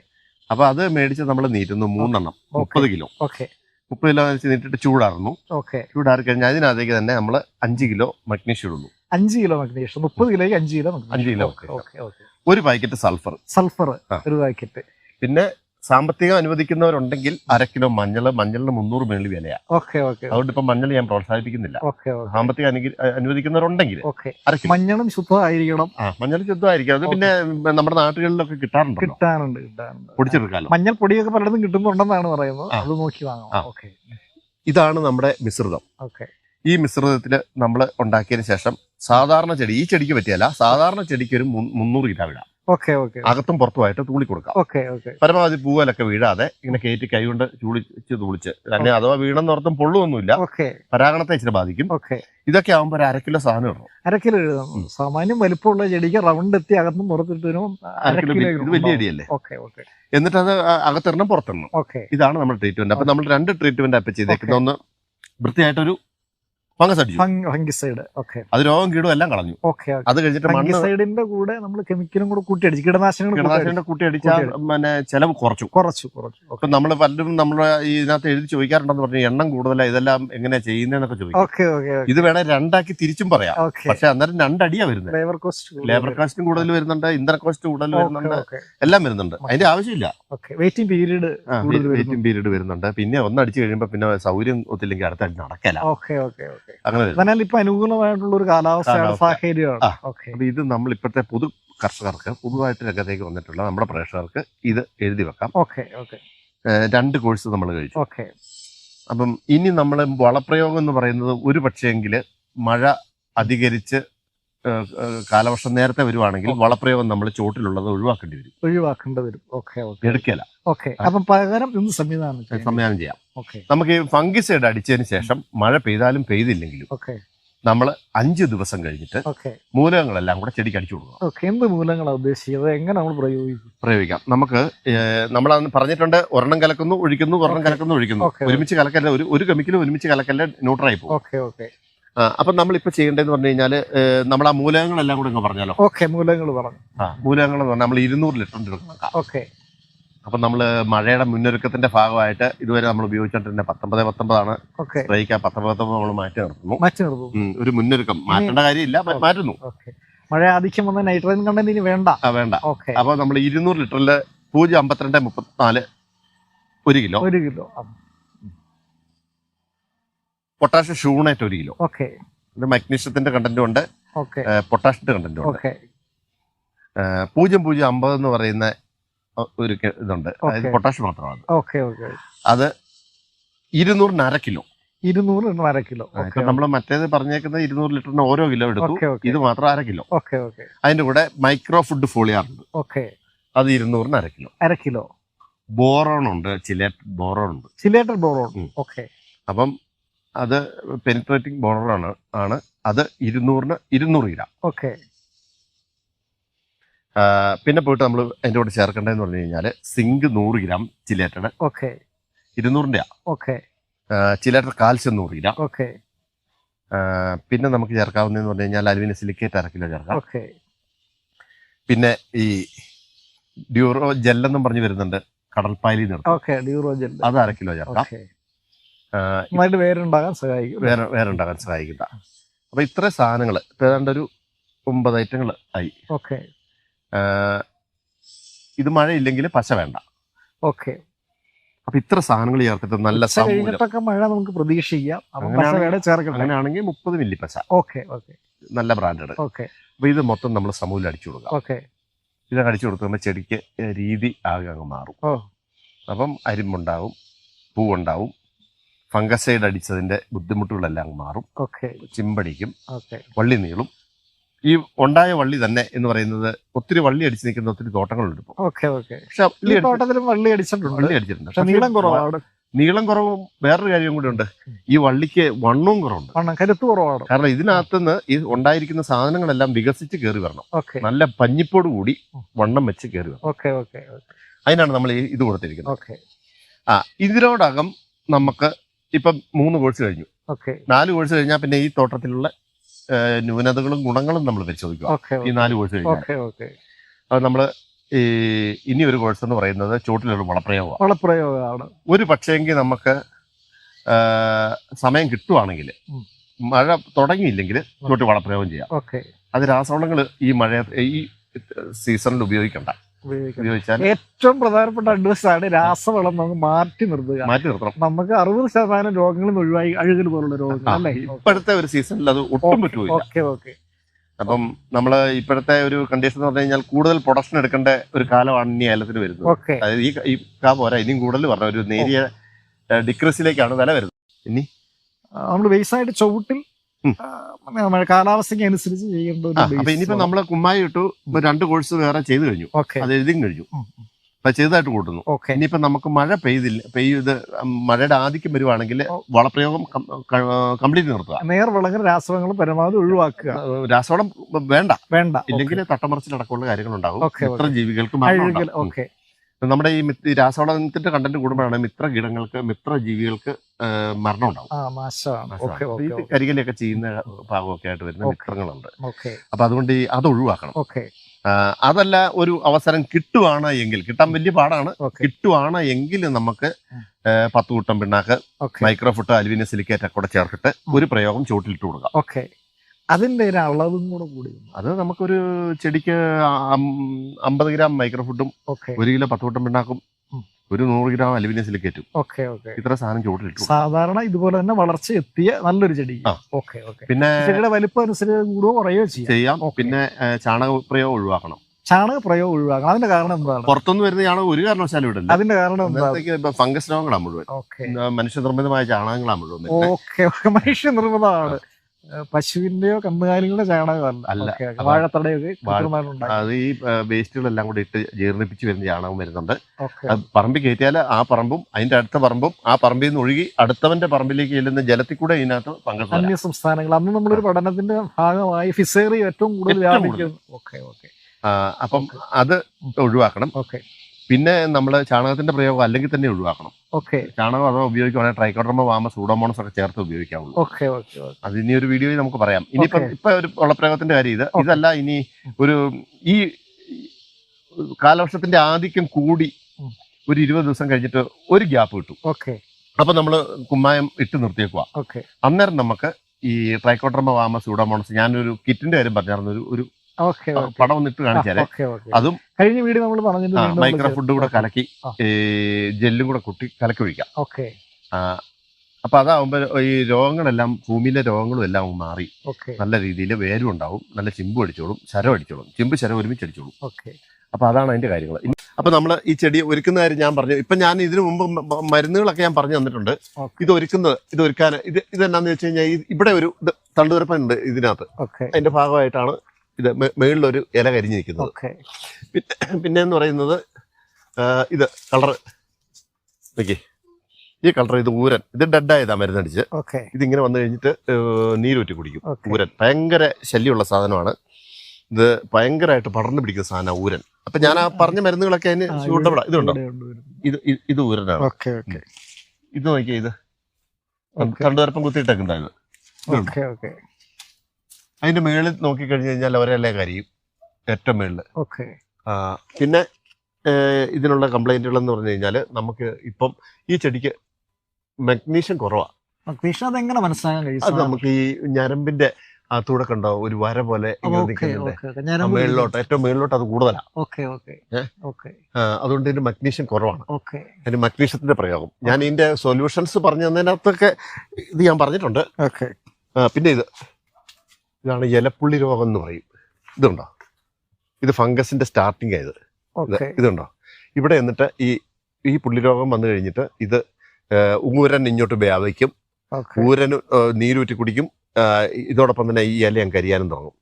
Speaker 1: അപ്പൊ അത് മേടിച്ച് നമ്മൾ നീറ്റുന്നു. മൂന്നെണ്ണം. മുപ്പത് കിലോ.
Speaker 2: ഓക്കെ.
Speaker 1: മുപ്പത് കിലോ നീട്ടിട്ട് ചൂടാറുന്നു.
Speaker 2: ഓക്കെ.
Speaker 1: ചൂടാറി കഴിഞ്ഞാൽ അതിനകത്തേക്ക് തന്നെ നമ്മൾ അഞ്ച് കിലോ മഗ്നീഷ്യം ഇടുന്നു.
Speaker 2: അഞ്ച് കിലോ മഗ്നീഷ്യം മുപ്പത് കിലോയ്ക്ക് അഞ്ച് കിലോ
Speaker 1: അഞ്ച് കിലോ
Speaker 2: ഓക്കെ
Speaker 1: ഒരു പാക്കറ്റ് സൾഫർ
Speaker 2: സൾഫർ ഒരു പാക്കറ്റ്.
Speaker 1: പിന്നെ സാമ്പത്തികം അനുവദിക്കുന്നവരുണ്ടെങ്കിൽ അര കിലോ മഞ്ഞൾ മഞ്ഞളിന് മുന്നൂറ് മേളി വിലയാ.
Speaker 2: Okay okay.
Speaker 1: അതുകൊണ്ട് ഇപ്പൊ മഞ്ഞൾ ഞാൻ പ്രോത്സാഹിപ്പിക്കുന്നില്ല.
Speaker 2: ഓക്കെ
Speaker 1: സാമ്പത്തികം അനു- അനുവദിക്കുന്നവരുണ്ടെങ്കിൽ
Speaker 2: ഓക്കെ. മഞ്ഞളും ശുദ്ധമായിരിക്കണം.
Speaker 1: ആ മഞ്ഞൾ ശുദ്ധമായിരിക്കും അത് പിന്നെ നമ്മുടെ നാട്ടുകളിലൊക്കെ കിട്ടാറുണ്ട്
Speaker 2: കിട്ടാറുണ്ട് കിട്ടാറുണ്ട്.
Speaker 1: പൊടിച്ചെടുക്കാലോ
Speaker 2: മഞ്ഞൾ പൊടിയൊക്കെ പലയിടത്തും കിട്ടുന്നുണ്ടെന്നാണ് പറയുന്നത്. അത് നോക്കി വാങ്ങാം. ഓക്കെ.
Speaker 1: ഇതാണ് നമ്മുടെ മിശ്രിതം.
Speaker 2: ഓക്കെ.
Speaker 1: ഈ മിശ്രിതത്തിൽ നമ്മൾ ഉണ്ടാക്കിയതിന് ശേഷം സാധാരണ ചെടി ഈ ചെടിക്ക് പറ്റിയല്ല സാധാരണ ചെടിക്ക് ഒരു മുന്നൂറ് കിലോ വിടാം
Speaker 2: ഓക്കെ ഓക്കെ.
Speaker 1: അകത്തും പുറത്തുമായിട്ട് തൂളി കൊടുക്കാം.
Speaker 2: Okay okay.
Speaker 1: പരമാവധി പൂവലൊക്കെ വീഴാതെ ഇങ്ങനെ കയറ്റി കൈകൊണ്ട് ചൂളിച്ച് തൂളിച്ച്. തന്നെ അഥവാ വീണെന്നോർത്തും പൊള്ളുമൊന്നുമില്ല
Speaker 2: ഓക്കെ.
Speaker 1: പരാഗണത്തെ ഇച്ചിരി ബാധിക്കും.
Speaker 2: ഓക്കെ.
Speaker 1: ഇതൊക്കെ ആകുമ്പോൾ ഒരു അരക്കിലോ കിലോ സാധനം ഇടണം.
Speaker 2: അരക്കിലോ കിലോ എഴുതാം
Speaker 1: ഉം.
Speaker 2: സാമാന്യം വലിപ്പമുള്ള ചെടിക്ക് റൗണ്ട് എത്തി അകത്തും പുറത്തിട്ട് വരുമ്പോൾ
Speaker 1: അര കിലോ ഇത് വലിയ ചെടിയല്ലേ?
Speaker 2: Okay okay.
Speaker 1: എന്നിട്ട് അത് അകത്തിടണം പുറത്തിടണം.
Speaker 2: ഓക്കെ.
Speaker 1: ഇതാണ് നമ്മുടെ ട്രീറ്റ്മെന്റ് അപ്പൊ നമ്മൾ രണ്ട് ട്രീറ്റ്മെന്റ് അപ്പൊ ചെയ്തേക്കുന്ന ഒന്ന് വൃത്തിയായിട്ടൊരു ഫംഗസ് അടിച്ചു
Speaker 2: ഫംഗിസൈഡ്. ഓക്കെ.
Speaker 1: അത് രോഗം കീടും എല്ലാം കളഞ്ഞു.
Speaker 2: ഓക്കെ
Speaker 1: അത് കഴിഞ്ഞിട്ട്
Speaker 2: ഫംഗിസൈഡിന്റെ കൂടെ നമ്മൾ കെമിക്കലും കൂടെ കൂട്ടി അടിച്ചു കീടനാശിനികൾ കൂട്ടി
Speaker 1: അടിച്ചാൽ പിന്നെ ചെലവ് കുറച്ചു.
Speaker 2: കുറച്ചു കുറച്ചു.
Speaker 1: ഇപ്പൊ നമ്മൾ പലരും നമ്മുടെ ഇതിനകത്ത് എഴുതി ചോദിക്കാറുണ്ടെന്ന് പറഞ്ഞു എണ്ണം കൂടുതലാ ഇതെല്ലാം എങ്ങനെയാ ചെയ്യുന്നതെന്നൊക്കെ ചോദിക്കും. ഇത് വേണേ രണ്ടാക്കി തിരിച്ചും പറയാം. പക്ഷെ അന്നേരം രണ്ടടിയാ വരുന്നത്.
Speaker 2: ലേബർ കോസ്റ്റ്
Speaker 1: ലേബർ കോസ്റ്റും കൂടുതൽ വരുന്നുണ്ട് ഇന്ധന കോസ്റ്റ് കൂടുതൽ വരുന്നുണ്ട് എല്ലാം വരുന്നുണ്ട്. അതിന്റെ ആവശ്യമില്ല.
Speaker 2: Waiting period.
Speaker 1: വെയിറ്റിംഗ് പീരീഡ് വരുന്നുണ്ട്. പിന്നെ ഒന്നടിച്ചു കഴിയുമ്പോ പിന്നെ സൗകര്യം ഒത്തില്ലെങ്കിൽ അടുത്ത അടി നടക്കല
Speaker 2: ഓക്കെ ഓക്കെ.
Speaker 1: അങ്ങനെ
Speaker 2: ഇപ്പൊ അനുകൂലമായിട്ടുള്ള ഒരു കാലാവസ്ഥയാണ്
Speaker 1: കാലാവസ്ഥ.
Speaker 2: സാഹചര്യമാണ്.
Speaker 1: ഇത് നമ്മൾ ഇപ്പോഴത്തെ പൊതു കർഷകർക്ക് പുതുതായിട്ട് രംഗത്തേക്ക് വന്നിട്ടുള്ള നമ്മുടെ പ്രേക്ഷകർക്ക് ഇത് എഴുതി വെക്കാം.
Speaker 2: Okay okay.
Speaker 1: രണ്ട് കോഴ്സ് നമ്മൾ കഴിച്ചു.
Speaker 2: ഓക്കെ.
Speaker 1: അപ്പം ഇനി നമ്മൾ വളപ്രയോഗം എന്ന് പറയുന്നത് ഒരു പക്ഷേങ്കിൽ മഴ അധികരിച്ച് കാലവർഷം നേരത്തെ വരുവാണെങ്കിൽ വളപ്രയോഗം നമ്മൾ ചോട്ടിലുള്ളത് ഒഴിവാക്കേണ്ടി വരും.
Speaker 2: ഒഴിവാക്കേണ്ടി വരും. Okay okay.
Speaker 1: എടുക്കല.
Speaker 2: ഓക്കെ. അപ്പം പകരം ഇന്ന് സംവിധാനം.
Speaker 1: സംവിധാനം ചെയ്യാം.
Speaker 2: ഓക്കെ.
Speaker 1: നമുക്ക് ഫംഗിസൈഡ് അടിച്ചതിന് ശേഷം മഴ പെയ്താലും പെയ്തില്ലെങ്കിലും
Speaker 2: ഓക്കെ.
Speaker 1: നമ്മൾ അഞ്ച് ദിവസം കഴിഞ്ഞിട്ട് മൂലകങ്ങളെല്ലാം കൂടെ ചെടിക്ക് അടിച്ചു കൊടുക്കുക
Speaker 2: എന്ത് മൂലങ്ങളാണ് ഉദ്ദേശിച്ചത്? എങ്ങനെ നമ്മൾ പ്രയോഗിക്കും?
Speaker 1: പ്രയോഗിക്കാം. നമുക്ക് നമ്മൾ പറഞ്ഞിട്ടുണ്ട് ഒരെണ്ണം കലക്കുന്നു ഒഴിക്കുന്നു ഒരെണ്ണം. കലക്കുന്നു ഒഴിക്കുന്നു. ഒരുമിച്ച് കലക്കല്ല ഒരു ഒരു കെമിക്കലും ഒരുമിച്ച് കലക്കല്ല ന്യൂട്രായി പോകും.
Speaker 2: Okay okay.
Speaker 1: ആ, അപ്പൊ നമ്മളിപ്പോൾ ചെയ്യേണ്ടതെന്ന് പറഞ്ഞു കഴിഞ്ഞാൽ നമ്മൾ ആ മൂലകങ്ങളെല്ലാം കൂടെ ഇങ്ങ് പറഞ്ഞാലോ?
Speaker 2: ഓക്കെ മൂലകങ്ങൾ പറഞ്ഞു.
Speaker 1: ആ മൂലകങ്ങൾ എന്ന് പറഞ്ഞാൽ നമ്മൾ ഇരുന്നൂറ് ലിറ്റർ എടുക്കണം
Speaker 2: ഓക്കെ.
Speaker 1: അപ്പൊ നമ്മൾ മഴയുടെ മുന്നൊരുക്കത്തിന്റെ ഭാഗമായിട്ട് ഇതുവരെ നമ്മൾ ഉപയോഗിച്ചുകൊണ്ടിരുന്ന പത്തൊമ്പത് പത്തൊമ്പതാണ്. സ്പ്രേക്ക് പത്തൊമ്പത് പത്തൊമ്പത് നമ്മൾ മാറ്റി നിർത്തുന്നു.
Speaker 2: മാറ്റി
Speaker 1: ഒരു മുന്നൊരുക്കം. മാറ്റേണ്ട കാര്യമില്ല മാറ്റുന്നു.
Speaker 2: മഴ അധികം വന്ന നൈട്രജൻ കണ്ടന്റ് ഇനി വേണ്ട.
Speaker 1: വേണ്ട.
Speaker 2: ഓക്കെ.
Speaker 1: അപ്പൊ നമ്മൾ ഇരുന്നൂറ് ലിറ്ററിൽ പൂജ്യം അമ്പത്തിരണ്ട് മുപ്പത്തിനാല് ഒരു കിലോ.
Speaker 2: ഒരു കിലോ.
Speaker 1: പൊട്ടാഷ് ഷൂണേറ്റ് ഒരു കിലോ.
Speaker 2: ഓക്കെ.
Speaker 1: ഇത് മഗ്നീഷ്യത്തിന്റെ കണ്ടന്റും ഉണ്ട്. പൊട്ടാഷ്യത്തിന്റെ കണ്ടന്റും ഉണ്ട്. പൂജ്യം പൂജ്യം അമ്പത് എന്ന് പറയുന്ന ഒരു ഇതുണ്ട്. അതായത് പൊട്ടാഷ്യം മാത്രമാണ്.
Speaker 2: Okay okay.
Speaker 1: അത് ഇരുന്നൂറിന് അര കിലോ.
Speaker 2: ഇരുന്നൂറ് അര കിലോ.
Speaker 1: നമ്മൾ മറ്റേത് പറഞ്ഞേക്കുന്ന ഇരുന്നൂറ് ലിറ്ററിന് ഓരോ കിലോ
Speaker 2: ഓക്കെ
Speaker 1: ഇത് മാത്രം അര കിലോ.
Speaker 2: Okay okay.
Speaker 1: അതിന്റെ കൂടെ മൈക്രോ ഫുഡ് ഫോളിയാറുണ്ട്.
Speaker 2: ഓക്കെ.
Speaker 1: അത് ഇരുന്നൂറിന് അര കിലോ.
Speaker 2: അര കിലോ.
Speaker 1: ബോറോൺ ഉണ്ട് ചിലേറ്റർ ബോറോൺ ഉണ്ട്
Speaker 2: ചിലേറ്റർ ബോറോൺ. ഓക്കെ.
Speaker 1: അപ്പം അത് പെനിട്രേറ്റിംഗ് ബോർഡറാണ് ആണ്. ആണ് അത് ഇരുന്നൂറിന് ഇരുന്നൂറ് ഗ്രാം.
Speaker 2: ഓക്കെ.
Speaker 1: പിന്നെ പോയിട്ട് നമ്മൾ അതിന്റെ കൂടെ ചേർക്കേണ്ടതെന്ന് പറഞ്ഞു കഴിഞ്ഞാൽ സിങ്ക് നൂറ് ഗ്രാം ചിലേറ്റഡ്.
Speaker 2: ഓക്കെ.
Speaker 1: ഇരുന്നൂറിന്റെ
Speaker 2: ഓക്കെ.
Speaker 1: ചിലേറ്റഡ് കാൽസ്യം നൂറ് ഗ്രാം.
Speaker 2: ഓക്കെ.
Speaker 1: പിന്നെ നമുക്ക് ചേർക്കാവുന്നതെന്ന് പറഞ്ഞു കഴിഞ്ഞാൽ അലുമിനിയം സിലിക്കേറ്റ് അര കിലോ ചേർക്കാം.
Speaker 2: ഓക്കെ.
Speaker 1: പിന്നെ ഈ ഡ്യൂറോ ജെല്ലെന്നും പറഞ്ഞു വരുന്നുണ്ട്. കടൽപ്പായലിൽ
Speaker 2: ഓക്കെ ഡ്യൂറോ ജെൽ
Speaker 1: അത് അര കിലോ ചേർക്കാം.
Speaker 2: നന്നായിട്ട് വേരുണ്ടാകാൻ സഹായിക്കും.
Speaker 1: വേറെ സഹായിക്കില്ല അപ്പൊ ഇത്ര സാധനങ്ങൾ ഏതാണ്ട് ഒരു ഒമ്പത് ഐറ്റങ്ങൾ ആയി.
Speaker 2: ഓക്കെ.
Speaker 1: ഇത് മഴയില്ലെങ്കിൽ പശ വേണ്ട.
Speaker 2: ഓക്കെ.
Speaker 1: അപ്പൊ ഇത്ര സാധനങ്ങൾ ചേർത്തിട്ട് നല്ല
Speaker 2: കഴിഞ്ഞിട്ടൊക്കെ മഴ നമുക്ക് പ്രതീക്ഷിക്കാം.
Speaker 1: അങ്ങനെയാണെങ്കിൽ- മുപ്പത് മില്ലി പശ.
Speaker 2: Okay okay.
Speaker 1: നല്ല ബ്രാൻഡഡ്.
Speaker 2: ഓക്കെ.
Speaker 1: അപ്പൊ ഇത് മൊത്തം നമ്മൾ സമൂലം അടിച്ചു കൊടുക്കാം.
Speaker 2: ഓക്കെ.
Speaker 1: ഇത് അടിച്ചു കൊടുക്കുമ്പോൾ ചെടിക്ക് രീതി ആകെ അങ്ങ് മാറും. അപ്പം അരിമ്പുണ്ടാവും പൂവുണ്ടാവും ഫംഗസൈഡ് അടിച്ചതിന്റെ ബുദ്ധിമുട്ടുകളെല്ലാം മാറും.
Speaker 2: ഓക്കെ.
Speaker 1: ചിമ്പടിക്കും.
Speaker 2: ഓക്കെ.
Speaker 1: വള്ളി നീളും. ഈ ഉണ്ടായ വള്ളി തന്നെ എന്ന് പറയുന്നത് ഒത്തിരി വള്ളി അടിച്ച് നിൽക്കുന്ന ഒത്തിരി തോട്ടങ്ങളുണ്ട് ഇപ്പോൾ
Speaker 2: ഓക്കെ ഓക്കെ.
Speaker 1: പക്ഷെ
Speaker 2: ഈ
Speaker 1: വള്ളി
Speaker 2: തോട്ടത്തിലും വള്ളി അടിച്ചിട്ടുണ്ട്.
Speaker 1: വള്ളി അടിച്ചിട്ടുണ്ട്.
Speaker 2: പക്ഷെ നീളം കുറവാണ്
Speaker 1: നീളം കുറവും വേറൊരു കാര്യം കൂടി ഉണ്ട്. ഈ വള്ളിക്ക് വണ്ണവും കുറവുണ്ട്.
Speaker 2: കരുത്ത് കുറവാണ്.
Speaker 1: കാരണം ഇതിനകത്തുനിന്ന് ഈ ഉണ്ടായിരിക്കുന്ന സാധനങ്ങളെല്ലാം വികസിച്ച് കയറി വരണം. നല്ല പഞ്ഞിപ്പോട് കൂടി വണ്ണം വെച്ച് കയറി വരണം.
Speaker 2: Okay okay.
Speaker 1: അതിനാണ് നമ്മൾ ഈ ഇത് കൊടുത്തിരിക്കുന്നത്.
Speaker 2: ഓക്കെ.
Speaker 1: ആ ഇതിനോടകം നമുക്ക് ഇപ്പം മൂന്ന് കോഴ്സ് കഴിഞ്ഞു.
Speaker 2: ഓക്കെ.
Speaker 1: നാല് കോഴ്സ് കഴിഞ്ഞാൽ പിന്നെ ഈ തോട്ടത്തിലുള്ള ന്യൂനതകളും ഗുണങ്ങളും നമ്മൾ പരിശോധിക്കുക
Speaker 2: ഓക്കെ
Speaker 1: ഈ നാല് കോഴ്സ് കഴിഞ്ഞാൽ.
Speaker 2: അപ്പൊ
Speaker 1: അത് നമ്മൾ ഈ ഇനി ഒരു കോഴ്സ് എന്ന് പറയുന്നത് ചുവട്ടിലൊരു വളപ്രയോഗം
Speaker 2: വളപ്രയോഗമാണ്.
Speaker 1: ഒരു പക്ഷേങ്കിൽ നമുക്ക് സമയം കിട്ടുവാണെങ്കിൽ മഴ തുടങ്ങിയില്ലെങ്കിൽ ചുവട്ട് വളപ്രയോഗം ചെയ്യാം.
Speaker 2: ഓക്കെ.
Speaker 1: അത് രാസവളങ്ങൾ ഈ മഴ ഈ സീസണിൽ ഉപയോഗിക്കണ്ട.
Speaker 2: ഉപയോഗിക്കാം
Speaker 1: ഉപയോഗിച്ചാൽ
Speaker 2: ഏറ്റവും പ്രധാനപ്പെട്ട അഡ്വൈസ് ആണ് രാസവളം നമുക്ക് മാറ്റി നിർത്തുക.
Speaker 1: മാറ്റി നിർത്തണം.
Speaker 2: നമുക്ക് അറുപത് ശതമാനം രോഗങ്ങളിൽ ഒഴിവായി അഴുകൽ പോലുള്ള രോഗങ്ങൾ അല്ലേ?
Speaker 1: ഇപ്പോഴത്തെ ഒരു സീസണിൽ അത് ഒട്ടും പറ്റൂല
Speaker 2: ഓക്കെ ഓക്കെ.
Speaker 1: അപ്പം നമ്മൾ ഇപ്പോഴത്തെ ഒരു കണ്ടീഷൻ എന്ന് പറഞ്ഞു കഴിഞ്ഞാൽ കൂടുതൽ പ്രൊഡക്ഷൻ എടുക്കേണ്ട ഒരു കാലമാണ് ഇനി ഏലത്തിന് വരുന്നത്. അതായത് ഈ ഈ കാ പോരാ ഇനിയും കൂടുതൽ പറഞ്ഞ ഒരു നേരിയ ഡിക്രീസിലേക്കാണ് വില വരുന്നത്. ഇനി
Speaker 2: നമ്മൾ ബേസായിട്ട് ചുവട്ടിൽ കാലാവസ്ഥയ്ക്ക് അനുസരിച്ച് ചെയ്യേണ്ട ഒരു
Speaker 1: അപ്പൊ ഇനിയിപ്പോ നമ്മൾ കുമ്മായി ഇട്ടു ഇപ്പൊ രണ്ട് കോഴ്സ് വേറെ ചെയ്തു കഴിഞ്ഞു.
Speaker 2: ഓക്കെ.
Speaker 1: അത് എഴുതി കഴിഞ്ഞു. അപ്പൊ ചെയ്തതായിട്ട് കൂട്ടുന്നു.
Speaker 2: ഓക്കെ.
Speaker 1: ഇനിയിപ്പോ നമുക്ക് മഴ പെയ്തില്ല പെയ്ത് മഴയുടെ ആധിക്യം വരുവാണെങ്കിൽ വളപ്രയോഗം കംപ്ലീറ്റ് നിർത്തുക.
Speaker 2: നേർ വിളങ്ങൾ രാസവളങ്ങൾ പരമാവധി ഒഴിവാക്കുക.
Speaker 1: രാസവളം വേണ്ട.
Speaker 2: വേണ്ട.
Speaker 1: ഇല്ലെങ്കിൽ തട്ടമറിച്ചിലടക്കമുള്ള കാര്യങ്ങളുണ്ടാവും.
Speaker 2: ഓക്കെ,
Speaker 1: ഇത്ര ജീവികൾക്ക്
Speaker 2: മഴ
Speaker 1: മരണം
Speaker 2: അഴുകൽ
Speaker 1: ഉണ്ടാവും.
Speaker 2: ഓക്കെ.
Speaker 1: നമ്മുടെ ഈ രാസവളത്തിന്റെ കണ്ടന്റ് കൂടുമ്പോഴാണ് മിത്ര കീടങ്ങൾക്ക് മിത്ര ജീവികൾക്ക് മരണം ഉണ്ടാവും ഈ കരികലൊക്കെ ചെയ്യുന്ന ഭാഗമൊക്കെ ആയിട്ട് വരുന്ന. മിത്രങ്ങളുണ്ട്. അപ്പൊ അതുകൊണ്ട് ഈ അത് ഒഴിവാക്കണം.
Speaker 2: ഓക്കെ.
Speaker 1: അതല്ല ഒരു അവസരം കിട്ടുവാണ് എങ്കിൽ കിട്ടാൻ വലിയ പാടാണ്. കിട്ടുവാണ് എങ്കിൽ നമുക്ക് പത്ത് കൂട്ടം പിണ്ണാക്ക്
Speaker 2: മൈക്രോ
Speaker 1: മൈക്രോഫുട്ട് അലുമിനിയം സിലിക്കേറ്റ് ഒക്കെ കൂടെ ചേർത്തിട്ട് ഒരു പ്രയോഗം ചുവട്ടിലിട്ട് കൊടുക്കാം.
Speaker 2: അതിന്റെ ഒരു അളവും കൂടെ കൂടി
Speaker 1: അത് നമുക്കൊരു ചെടിക്ക് അമ്പത് ഗ്രാം മൈക്രോ
Speaker 2: ഫുഡും
Speaker 1: ഒരു കിലോ പത്ത് കൂട്ടം പിണ്ണാക്കും ഒരു നൂറ് ഗ്രാം അലുമിനിയം സിലിക്കേറ്റും
Speaker 2: ഓക്കെ ഓക്കെ.
Speaker 1: ഇത്ര സാധനം കൊടുക്കും.
Speaker 2: സാധാരണ ഇതുപോലെ തന്നെ വളർച്ച എത്തിയ നല്ലൊരു ചെടി.
Speaker 1: ആ.
Speaker 2: Okay okay.
Speaker 1: പിന്നെ
Speaker 2: ചെടിയുടെ വലിപ്പം അനുസരിച്ച് കൂടുകയോ കുറയോ ചെയ്യാം.
Speaker 1: പിന്നെ ചാണക പ്രയോഗം ഒഴിവാക്കണം.
Speaker 2: ചാണക പ്രയോഗം ഒഴിവാക്കണം. അതിന്റെ കാരണം എന്താണ്?
Speaker 1: പുറത്തുനിന്ന് വരുന്ന ചാണകം ഒരു കാരണവശാലും ഇവിടെ
Speaker 2: അതിന്റെ കാരണം
Speaker 1: എന്താ ഫംഗസ് രോഗങ്ങളാണ് മുഴുവൻ. മനുഷ്യനിർമ്മിതമായ ചാണകങ്ങളാണ് മുഴുവൻ.
Speaker 2: Okay okay. മനുഷ്യ നിർമ്മിതമാണ് ഏഹ്, പശുവിന്റെയോ കന്നുകാലികളുടെ ചാണകമല്ല.
Speaker 1: അല്ല.
Speaker 2: വാഴത്തടയൊക്കെ
Speaker 1: അത് ഈ വേസ്റ്റുകളെല്ലാം കൂടി ഇട്ട് ജീർണിപ്പിച്ച് വരുന്ന ചാണകം വരുന്നുണ്ട്. പറമ്പിൽ കയറ്റിയാൽ ആ പറമ്പും അതിന്റെ അടുത്ത പറമ്പും ആ പറമ്പിൽ നിന്ന് ഒഴുകി അടുത്തവന്റെ പറമ്പിലേക്ക് ചെല്ലുന്ന ജലത്തിൽ കൂടെ ഇതിനകത്ത് പങ്കെടുക്കും.
Speaker 2: അന്യ സംസ്ഥാനങ്ങൾ. അന്ന് നമ്മളൊരു പഠനത്തിന്റെ ഭാഗമായി ഫിസേറി ഏറ്റവും കൂടുതൽ
Speaker 1: ഏറ്റവും
Speaker 2: വ്യാപിക്കുന്നു ഓക്കെ ഓക്കെ.
Speaker 1: അപ്പം അത് ഒഴിവാക്കണം.
Speaker 2: ഓക്കെ.
Speaker 1: പിന്നെ നമ്മൾ ചാണകത്തിന്റെ പ്രയോഗം അല്ലെങ്കിൽ തന്നെ ഒഴിവാക്കണം.
Speaker 2: ഓക്കെ.
Speaker 1: ചാണകം അതോ ഉപയോഗിക്കുവാണെങ്കിൽ ട്രൈക്കോഡർമ വാമ സൂഡോമോണസ് ഒക്കെ ചേർത്ത് ഉപയോഗിക്കാവുള്ളൂ.
Speaker 2: ഓക്കെ ഓക്കെ
Speaker 1: അത് ഇനി ഒരു വീഡിയോയിൽ നമുക്ക് പറയാം. ഇനിയിപ്പം. ഇപ്പൊ ഒരു വളപ്രയോഗത്തിന്റെ കാര്യം ഇത്. ഇതല്ല ഇനി ഒരു ഈ കാലവർഷത്തിന്റെ ആധിക്യം കൂടി ഒരു ഇരുപത് ദിവസം കഴിഞ്ഞിട്ട് ഒരു ഗ്യാപ്പ് കിട്ടും.
Speaker 2: ഓക്കെ.
Speaker 1: അപ്പൊ നമ്മൾ കുമ്മായം ഇട്ട് നിർത്തിയേക്കുക
Speaker 2: ഓക്കെ.
Speaker 1: അന്നേരം നമുക്ക് ഈ ട്രൈക്കോഡർമ വാമ സൂഡോമോണസ് ഞാനൊരു കിറ്റിന്റെ കാര്യം പറഞ്ഞായിരുന്നു. ഒരു പടം ഒന്ന് ഇട്ട് കാണിച്ചാലേ അതും
Speaker 2: കഴിഞ്ഞ വീട് നമ്മൾ
Speaker 1: മൈക്രോ ഫുഡ് കൂടെ കലക്കി ജെല്ലും കൂടെ കുട്ടി കലക്കി ഒഴിക്കാം.
Speaker 2: ഓക്കെ.
Speaker 1: അപ്പൊ അതാവുമ്പോ ഈ രോഗങ്ങളെല്ലാം ഭൂമിയിലെ രോഗങ്ങളും എല്ലാം മാറി. നല്ല രീതിയിൽ വേരും ഉണ്ടാവും നല്ല ചിമ്പ് അടിച്ചോളും ശരം അടിച്ചോളും ചിമ്പ് ശരം ഒരുമിച്ച് അടിച്ചോളും.
Speaker 2: ഓക്കെ.
Speaker 1: അപ്പൊ അതാണ് അതിന്റെ കാര്യങ്ങൾ. അപ്പൊ നമ്മൾ ഈ ചെടി ഒരുക്കുന്ന കാര്യം ഞാൻ പറഞ്ഞു ഇപ്പൊ ഞാൻ ഇതിനു മുമ്പ് മരുന്നുകളൊക്കെ ഞാൻ പറഞ്ഞു തന്നിട്ടുണ്ട്. ഇത് ഒരുക്കുന്നത് ഇത് ഒരുക്കാൻ ഇത് ഇതെന്നാന്ന് വെച്ച് കഴിഞ്ഞാൽ ഇവിടെ ഒരു തണ്ടുവരപ്പുണ്ട് ഇതിനകത്ത്. അതിന്റെ ഭാഗമായിട്ടാണ് ഇത് മേളിലൊരു ഇല കരിഞ്ഞു നിൽക്കുന്നത് പിന്നെ പിന്നെ എന്ന് പറയുന്നത് ഇത് കളർ നോക്കി ഈ കളർ ഇത് ഊരൻ. ഇത് ഡെഡായതാ മരുന്നടിച്ച്.
Speaker 2: ഓക്കെ.
Speaker 1: ഇതിങ്ങനെ വന്നു കഴിഞ്ഞിട്ട് നീരൂറ്റി കുടിക്കും. ഊരൻ. ഭയങ്കര ശല്യമുള്ള സാധനമാണ്. ഇത് ഭയങ്കരമായിട്ട് പടർന്നു പിടിക്കുന്ന സാധനമാണ് ഊരൻ. അപ്പൊ ഞാൻ ആ പറഞ്ഞ മരുന്നുകളൊക്കെ അതിന്. ഇതുണ്ടോ? ഇത് ഇത് ഇത് ഊരനാണ്.
Speaker 2: Okay okay.
Speaker 1: ഇത് നോക്കിയാ ഇത്.
Speaker 2: ഓക്കെ.
Speaker 1: കണ്ടുവരപ്പം കുത്തിയിട്ടേക്കുണ്ടായത്.
Speaker 2: Okay okay.
Speaker 1: അതിന്റെ മുകളിൽ നോക്കി കഴിഞ്ഞു കഴിഞ്ഞാൽ അവരെല്ലാം കരിയും. ഏറ്റവും മുകളിൽ
Speaker 2: ഓക്കെ.
Speaker 1: പിന്നെ ഇതിനുള്ള കംപ്ലൈന്റുകൾ എന്ന് പറഞ്ഞു കഴിഞ്ഞാൽ നമുക്ക് ഇപ്പം ഈ ചെടിക്ക് മഗ്നീഷ്യം കുറവാണ്
Speaker 2: മഗ്നീഷ്യം അതെങ്ങനെ മനസ്സിലാക്കാൻ
Speaker 1: അത്
Speaker 2: കഴിയും
Speaker 1: നമുക്ക് ഈ ഞരമ്പിന്റെ അകത്തൂടെ കണ്ടോ? ഒരു വര പോലെ
Speaker 2: മുകളിലോട്ട്
Speaker 1: മേളിലോട്ട് ഏറ്റവും മേളിലോട്ട് അത് കൂടുതലാണ് അതുകൊണ്ട് ഇതിന് മഗ്നീഷ്യം കുറവാണ്. അതിന് മഗ്നീഷ്യത്തിന്റെ പ്രയോഗം. ഞാൻ ഇതിന്റെ സൊല്യൂഷൻസ് പറഞ്ഞു തന്നതിനകത്തൊക്കെ ഇത് ഞാൻ പറഞ്ഞിട്ടുണ്ട്.
Speaker 2: ഓക്കെ.
Speaker 1: പിന്നെ ഇത്. ഇതാണ് ഇലപ്പുള്ളി രോഗം എന്ന് പറയും. ഇതുണ്ടോ? ഇത് ഫംഗസിന്റെ സ്റ്റാർട്ടിംഗ് ആയത്. ഇത് ഇതുണ്ടോ? ഇവിടെ എന്നിട്ട് ഈ ഈ പുള്ളി രോഗം വന്നു കഴിഞ്ഞിട്ട് ഇത് ഊരൻ ഇങ്ങോട്ട് വ്യാപിക്കും.
Speaker 2: ഊരൻ
Speaker 1: ഊരന് നീരൂറ്റി കുടിക്കും. ഇതോടൊപ്പം തന്നെ ഈ ഇലയും കരിയാനും തുടങ്ങും.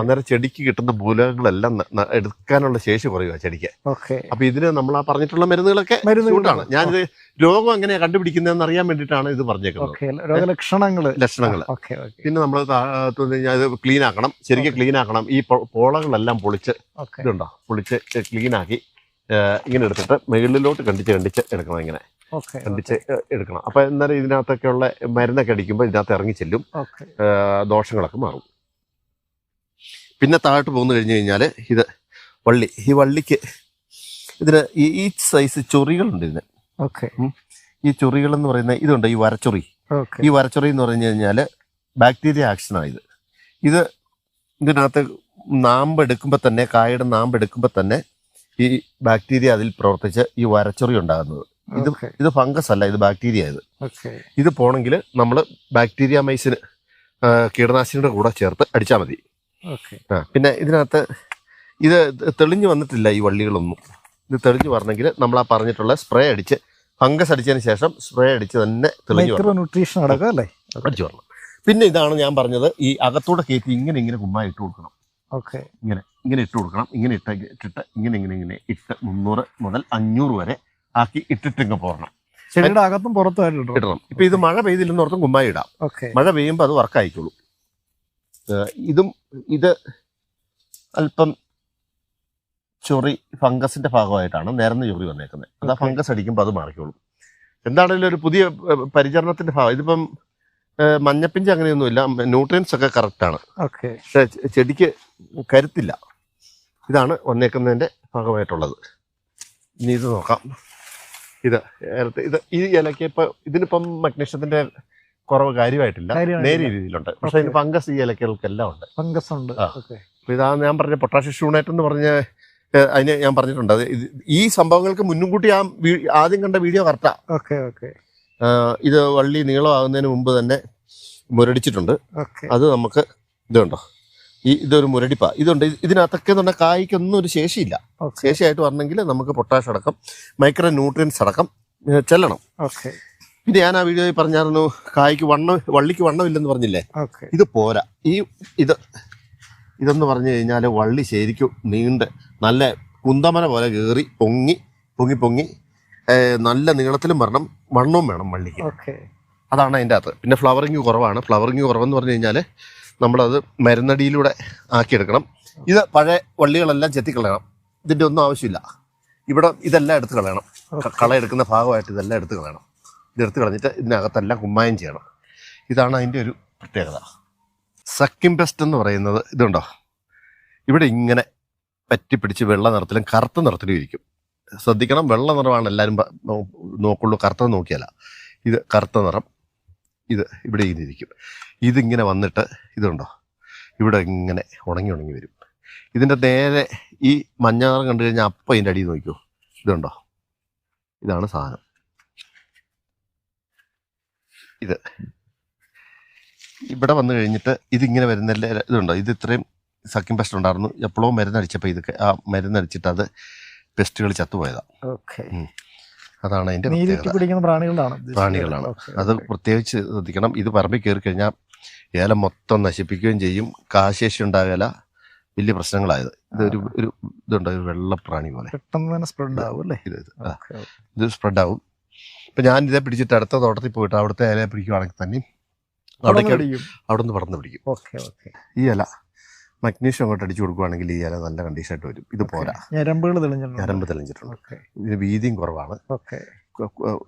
Speaker 1: അന്നേരം ചെടിക്ക് കിട്ടുന്ന മൂലകങ്ങളെല്ലാം എടുക്കാനുള്ള ശേഷി കുറയുക ചെടിക്ക്. അപ്പൊ ഇതിന് നമ്മൾ ആ പറഞ്ഞിട്ടുള്ള മരുന്നുകളൊക്കെ
Speaker 2: മരുന്നുകൊണ്ടാണ്
Speaker 1: ഞാൻ ഞാനിത് രോഗം എങ്ങനെയാ കണ്ടുപിടിക്കുന്നതെന്ന് അറിയാൻ വേണ്ടിയിട്ടാണ് ഇത് പറഞ്ഞേക്കുന്നത്.
Speaker 2: രോഗലക്ഷണങ്ങൾ
Speaker 1: ലക്ഷണങ്ങൾ പിന്നെ നമ്മൾ ഇത് ക്ലീൻ ആക്കണം. ശരിക്കും ക്ലീൻ ആക്കണം. ഈ പോളകളെല്ലാം പൊളിച്ച് ഇതുണ്ടോ? പൊളിച്ച് ക്ലീൻ ആക്കി ഇങ്ങനെ എടുത്തിട്ട് മുകളിലോട്ട് കണ്ടിച്ച് കണ്ടിച്ച് എടുക്കണം ഇങ്ങനെ. കണ്ടിച്ച് എടുക്കണം. അപ്പൊ എന്നാലും ഇതിനകത്തൊക്കെ ഉള്ള മരുന്നൊക്കെ അടിക്കുമ്പോൾ ഇതിനകത്ത് ഇറങ്ങി ചെല്ലും. ദോഷങ്ങളൊക്കെ മാറും. പിന്നെ താഴോട്ട് പോന്നു കഴിഞ്ഞ് കഴിഞ്ഞാൽ ഇത് വള്ളി. ഈ വള്ളിക്ക് ഇതിന് ഈ സൈസ് ചൊറികളുണ്ട് ഇതിന്.
Speaker 2: ഓക്കെ
Speaker 1: ഈ ചൊറികൾ എന്ന് പറയുന്ന ഇതുണ്ട് ഈ വരച്ചൊറി. ഈ വരച്ചൊറി എന്ന് പറഞ്ഞു കഴിഞ്ഞാൽ ബാക്ടീരിയ ആക്ഷനാണ് ഇത്. ഇത് ഇതിനകത്ത് നാമ്പ് എടുക്കുമ്പോൾ തന്നെ കായയുടെ നാമ്പ് എടുക്കുമ്പോൾ തന്നെ ഈ ബാക്ടീരിയ അതിൽ പ്രവർത്തിച്ച് ഈ വരച്ചൊറി ഉണ്ടാകുന്നത്. ഇത് ഇത് ഫംഗസ് അല്ല ഇത് ബാക്ടീരിയ ഇത്. ഇത് പോണെങ്കിൽ നമ്മൾ ബാക്ടീരിയ മൈസിന് കീടനാശിനിയുടെ കൂടെ ചേർത്ത് അടിച്ചാൽ മതി. ആ, പിന്നെ ഇതിനകത്ത് ഇത് തെളിഞ്ഞു വന്നിട്ടില്ല ഈ വള്ളികളൊന്നും. ഇത് തെളിഞ്ഞു വരണമെങ്കിൽ നമ്മൾ ആ പറഞ്ഞിട്ടുള്ള സ്പ്രേ അടിച്ച് ഫംഗസ് അടിച്ചതിന് ശേഷം സ്പ്രേ അടിച്ച് തന്നെ തെളിഞ്ഞു
Speaker 2: ന്യൂട്രീഷൻ അടക്കം അല്ലേ?
Speaker 1: അടിച്ചു വരണം. പിന്നെ ഇതാണ് ഞാൻ പറഞ്ഞത് ഈ അകത്തൂടെ കയറ്റി ഇങ്ങനെ ഇങ്ങനെ കുമ്മായി ഇട്ട് കൊടുക്കണം.
Speaker 2: ഓക്കെ.
Speaker 1: ഇങ്ങനെ ഇങ്ങനെ ഇട്ട് കൊടുക്കണം. ഇങ്ങനെ ഇട്ട് ഇട്ടിട്ട് ഇങ്ങനെ ഇങ്ങനെ ഇങ്ങനെ ഇട്ട് മുന്നൂറ് മുതൽ അഞ്ഞൂറ് വരെ ആക്കി ഇട്ടിട്ട് ഇങ്ങ് പോരണം.
Speaker 2: ചെടിയുടെ അകത്തും പുറത്തുമായിട്ട്
Speaker 1: ഇടണം. ഇപ്പൊ ഇത് മഴ പെയ്തില്ലെന്നോർത്തും കുമ്മായി ഇടാം.
Speaker 2: ഓക്കെ.
Speaker 1: മഴ പെയ്യുമ്പോൾ അത് വർക്ക് ആയിക്കോളും. ഏഹ് ഇതും ഇത് അല്പം ചൊറി ഫംഗസിന്റെ ഭാഗമായിട്ടാണ് നേർന്ന ചൊറി വന്നേക്കുന്നത്. അതാ ആ. ഫംഗസ് അടിക്കുമ്പോൾ അത് മാറിക്കോളും. എന്താണെങ്കിലും ഒരു പുതിയ പരിചരണത്തിന്റെ ഭാഗം. ഇതിപ്പം മഞ്ഞപ്പിഞ്ചി അങ്ങനെയൊന്നുമില്ല. ന്യൂട്രിയൻസ് ഒക്കെ കറക്റ്റ് ആണ്
Speaker 2: ഓക്കെ
Speaker 1: ചെടിക്ക് കരുത്തില്ല. ഇതാണ് വന്നേക്കുന്നതിന്റെ ഭാഗമായിട്ടുള്ളത്. ഇനി ഇത് നോക്കാം. ഇത് ഇത് ഈ ഇലയ്ക്ക് ഇപ്പൊ ഇതിനിപ്പം മഗ്നീഷ്യത്തിന്റെ കുറവ് കാര്യമായിട്ടില്ല. നേരിയ രീതിയിലുണ്ട്. പക്ഷെ അതിന് ഫംഗസ് ഈ ഇലക്കകൾക്കെല്ലാം ഉണ്ട്.
Speaker 2: ഫംഗസ് ഉണ്ട്.
Speaker 1: അപ്പൊ ഇതാ ഞാൻ പറഞ്ഞ പൊട്ടാഷ്യം ഷൂണേറ്റ് എന്ന് പറഞ്ഞ അതിന് ഞാൻ പറഞ്ഞിട്ടുണ്ട്. അത് ഇത് ഈ സംഭവങ്ങൾക്ക് മുന്നും കൂട്ടി ആ വീ- ആദ്യം കണ്ട വീഡിയോ കറക്റ്റാ.
Speaker 2: ഓക്കെ ഓക്കെ
Speaker 1: ഇത് വള്ളി നീളമാകുന്നതിന് മുമ്പ് തന്നെ മുരടിച്ചിട്ടുണ്ട്.
Speaker 2: ഓക്കെ
Speaker 1: അത് നമുക്ക് ഇതുണ്ടോ ഈ ഇതൊരു മുരടിപ്പാ. ഇതുണ്ട്. ഇത് ഇതിനകത്തൊക്കെ പറഞ്ഞാൽ കായ്ക്കൊന്നും ഒരു ശേഷിയില്ല.
Speaker 2: ഓക്കെ
Speaker 1: ശേഷിയായിട്ട് വരണമെങ്കിൽ നമുക്ക് പൊട്ടാഷ് അടക്കം മൈക്രോ ന്യൂട്രിയൻസ് അടക്കം ഏ, ചെല്ലണം.
Speaker 2: ഓക്കെ
Speaker 1: പിന്നെ ഞാൻ ആ വീഡിയോയിൽ പറഞ്ഞായിരുന്നു കായ്ക്ക് വണ്ണം വള്ളിക്ക് വണ്ണമില്ലെന്ന് പറഞ്ഞില്ലേ? ഇത് പോരാ. ഈ ഇത് ഇതെന്ന് പറഞ്ഞു കഴിഞ്ഞാൽ വള്ളി ശരിക്കും നീണ്ട് നല്ല കുന്തമന പോലെ കയറി പൊങ്ങി പൊങ്ങി പൊങ്ങി നല്ല നീളത്തിലും വരണം വണ്ണവും വേണം വള്ളിക്ക്.
Speaker 2: ഓക്കെ.
Speaker 1: അതാണ് അതിന്റെ അകത്ത്. പിന്നെ ഫ്ലവറിങ് കുറവാണ്. ഫ്ലവറിങ് കുറവെന്ന് പറഞ്ഞു കഴിഞ്ഞാൽ നമ്മളത് മരുന്നടിയിലൂടെ ആക്കിയെടുക്കണം. ഇത് പഴയ വള്ളികളെല്ലാം ചെത്തിക്കളയണം. ഇതിന്റെ ഒന്നും ആവശ്യമില്ല. ഇവിടെ ഇതെല്ലാം എടുത്ത് കളയണം. കളയെടുക്കുന്ന ഭാഗമായിട്ട് ഇതെല്ലാം എടുത്ത് കളയണം. ഇതെടുത്ത് കളഞ്ഞിട്ട് ഇതിനകത്തെല്ലാം കുമ്മായം ചെയ്യണം. ഇതാണ് അതിന്റെ ഒരു പ്രത്യേകത. സക്കിം പെസ്റ്റ് എന്ന് പറയുന്നത് ഇതുണ്ടോ? ഇവിടെ ഇങ്ങനെ പറ്റിപ്പിടിച്ച് വെള്ള നിറത്തിലും കറുത്ത നിറത്തിലും ഇരിക്കും. ശ്രദ്ധിക്കണം വെള്ള നിറമാണ് എല്ലാവരും നോക്കുള്ളൂ കറുത്ത നോക്കിയല്ല. ഇത് കറുത്ത നിറം ഇത് ഇവിടെ ഇരിക്കും. ഇതിങ്ങനെ വന്നിട്ട് ഇതുണ്ടോ? ഇവിടെ ഇങ്ങനെ ഉണങ്ങി ഉണങ്ങി വരും. ഇതിന്റെ നേരെ ഈ മഞ്ഞ നിറം കണ്ടു കഴിഞ്ഞാൽ അപ്പം ഇതിന്റെ അടിയിൽ നോക്കൂ ഇതുണ്ടോ? ഇതാണ് സാധനം. ഇത്. ഇവിടെ വന്നു കഴിഞ്ഞിട്ട് ഇതിങ്ങനെ വരുന്നല്ലേ ഇതുണ്ടോ? ഇത് ഇത്രയും സക്കിം പെസ്റ്റ് ഉണ്ടായിരുന്നു. എപ്പോഴോ മരുന്നടിച്ചപ്പോൾ ഇത് ആ മരുന്നടിച്ചിട്ട് അത് പെസ്റ്റുകൾ ചത്തുപോയതാണ്
Speaker 2: ഓക്കെ.
Speaker 1: അതാണ്
Speaker 2: പിടിക്കുന്ന പ്രാണികളാണ്.
Speaker 1: പ്രാണികളാണ്. അത് പ്രത്യേകിച്ച് ശ്രദ്ധിക്കണം. ഇത് പറമ്പിൽ കയറി കഴിഞ്ഞാൽ ഏലം മൊത്തം നശിപ്പിക്കുകയും ചെയ്യും. കാശേഷി ഉണ്ടാകല വലിയ പ്രശ്നങ്ങളായത്. ഇതൊരു ഒരു ഇതുണ്ട്? ഒരു വെള്ളപ്രാണി പോലെ.
Speaker 2: പെട്ടെന്ന് തന്നെ സ്പ്രെഡ് ആവും അല്ലേ?
Speaker 1: ഇത്. ഇത് സ്പ്രെഡ് ആവും. ഇപ്പം ഞാൻ ഇതേ പിടിച്ചിട്ട് അടുത്ത തോട്ടത്തിൽ പോയിട്ട് അവിടുത്തെ ഇലയെ പിടിക്കുവാണെങ്കിൽ
Speaker 2: തന്നെ
Speaker 1: അവിടേക്ക്. അവിടെ നിന്ന് പടർന്ന് പിടിക്കും.
Speaker 2: Okay okay.
Speaker 1: ഈ ഇല മഗ്നീഷ്യം അങ്ങോട്ട് അടിച്ചു കൊടുക്കുവാണെങ്കിൽ ഈ ഇല നല്ല കണ്ടീഷനായിട്ട് വരും. ഇത് പോരാ.
Speaker 2: ഞരമ്പുകൾ തെളിഞ്ഞിട്ടുണ്ട്.
Speaker 1: ഞരമ്പ് തെളിഞ്ഞിട്ടുണ്ട്. ഇതിന് വീതിയും കുറവാണ്.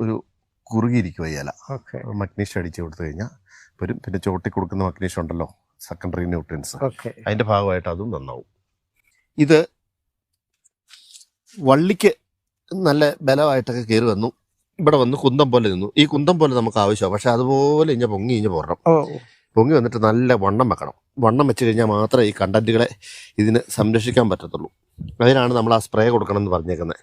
Speaker 1: ഒരു കുറുകിയിരിക്കുക ഈ ഇല.
Speaker 2: ഓക്കെ.
Speaker 1: മഗ്നീഷ്യം അടിച്ചു കൊടുത്തു കഴിഞ്ഞാൽ വരും. പിന്നെ ചോട്ടി കൊടുക്കുന്ന മഗ്നീഷ്യം ഉണ്ടല്ലോ സെക്കൻഡറി ന്യൂട്രിയൻസ്
Speaker 2: ഓക്കെ.
Speaker 1: അതിന്റെ ഭാഗമായിട്ട് അതും നന്നാവും. ഇത് വള്ളിക്ക് നല്ല ബലമായിട്ടൊക്കെ കയറി വന്നു. ഇവിടെ വന്ന് കുന്തം പോലെ നിന്നു. ഈ കുന്തം പോലെ നമുക്ക് ആവശ്യമാണ്. പക്ഷെ അതുപോലെ ഇഞ്ഞ പൊങ്ങി ഇഞ്ഞ പോരണം പൊങ്ങി വന്നിട്ട് നല്ല വണ്ണം വെക്കണം. വണ്ണം വെച്ച് കഴിഞ്ഞാൽ മാത്രമേ ഈ കണ്ടന്റുകളെ ഇതിന് സംരക്ഷിക്കാൻ പറ്റത്തുള്ളൂ. അതിനാണ് നമ്മൾ ആ സ്പ്രേ കൊടുക്കണം എന്ന് പറഞ്ഞേക്കുന്നത്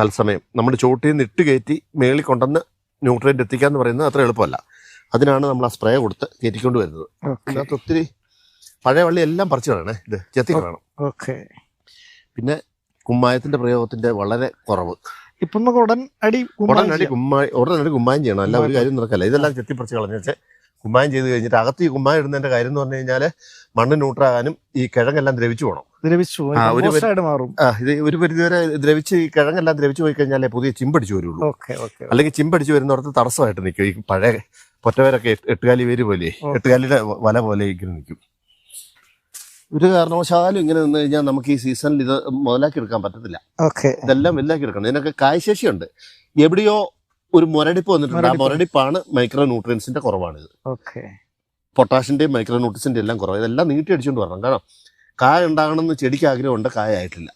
Speaker 1: തത്സമയം നമ്മൾ ചോട്ടിൽ നിന്ന് ഇട്ട് കയറ്റി മേളിൽ കൊണ്ടുവന്ന് ന്യൂട്രിയന്റ് എത്തിക്കാന്ന് പറയുന്നത് അത്ര എളുപ്പമല്ല. അതിനാണ് നമ്മൾ ആ സ്പ്രേ കൊടുത്ത് കയറ്റിക്കൊണ്ട് വരുന്നത്. അതിനകത്ത് ഒത്തിരി പഴയ വള്ളി എല്ലാം പറിച്ചു കളയണേ. ഇത് ചെത്തി കളയണം.
Speaker 2: ഓക്കെ.
Speaker 1: പിന്നെ കുമ്മായത്തിന്റെ പ്രയോഗത്തിന്റെ വളരെ കുറവ്.
Speaker 2: ഇപ്പൊ നമുക്ക് ഉടൻ അടി കുമ്മായം
Speaker 1: ഉടനടി
Speaker 2: ചെയ്യാം.
Speaker 1: കുമ്മായ ഉടനടി ചെയ്യണം. അല്ല ഒരു കാര്യം നടക്കല്ല. ഇതെല്ലാം ചെത്തിപ്പറിച്ച് കളഞ്ഞ വെച്ചാൽ കുമ്മായം ചെയ്ത് കഴിഞ്ഞിട്ട് അകത്ത് ഈ കുമ്മായം ഇടുന്നതിന്റെ കാര്യം എന്ന് പറഞ്ഞു കഴിഞ്ഞാൽ മണ്ണ് ന്യൂട്രാകാനും ഈ കിഴങ്ങെല്ലാം ദ്രവിച്ചു പോകണം
Speaker 2: ദ്രവിച്ചു മാറും.
Speaker 1: ഇത് ഒരു പരിധിവരെ ദ്രവിച്ച് ഈ കിഴങ്ങെല്ലാം ദ്രവിച്ചു പോയി കഴിഞ്ഞാലേ പുതിയ ചിമ്പടിച്ചു വരുള്ളൂ. അല്ലെങ്കിൽ ചിമ്പടിച്ചു വരുന്നിടത്ത് തടസ്സമായിട്ട് നിൽക്കും. ഈ പഴയ പൊറ്റവരൊക്കെ എട്ട്- എട്ടുകാലി വേര് പോലെ. എട്ടുകാലിയുടെ വല പോലെ ഇങ്ങനെ നിൽക്കും. ഒരു കാരണവശാലും ഇങ്ങനെ നിന്ന് കഴിഞ്ഞാൽ നമുക്ക് ഈ സീസണിൽ ഇത് മുതലാക്കി എടുക്കാൻ പറ്റത്തില്ല.
Speaker 2: ഓക്കെ.
Speaker 1: ഇതെല്ലാം വലുതാക്കി എടുക്കണം. ഇതിനൊക്കെ കായ്ശേഷിയുണ്ട്. എവിടെയോ ഒരു മുരടിപ്പ് വന്നിട്ടുണ്ട്. ആ മുരടിപ്പാണ് മൈക്രോ ന്യൂട്രിയൻസിന്റെ കുറവാണിത്.
Speaker 2: ഓക്കെ.
Speaker 1: പൊട്ടാഷിന്റെയും മൈക്രോ ന്യൂട്രിയൻസിന്റെ എല്ലാം കുറവ്. ഇതെല്ലാം നീട്ടി അടിച്ചുകൊണ്ട് വരണം. കാരണം കായ ഉണ്ടാകണമെന്ന് ചെടിക്ക് ആഗ്രഹമുണ്ട് കായ ആയിട്ടില്ല.